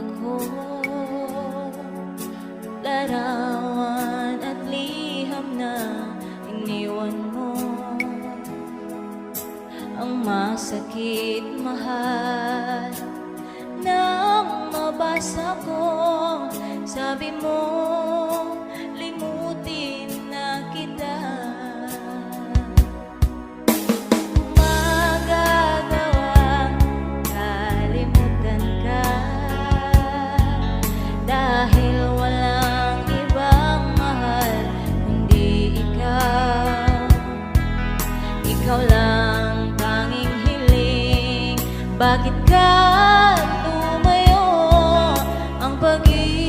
ako Larawan at liham na iniwan mo. Ang masakit mahal Nang mabasa ko Sabi mo Ikaw lang tanging hiling. Bakit ka tumayo? Ang pag-ibig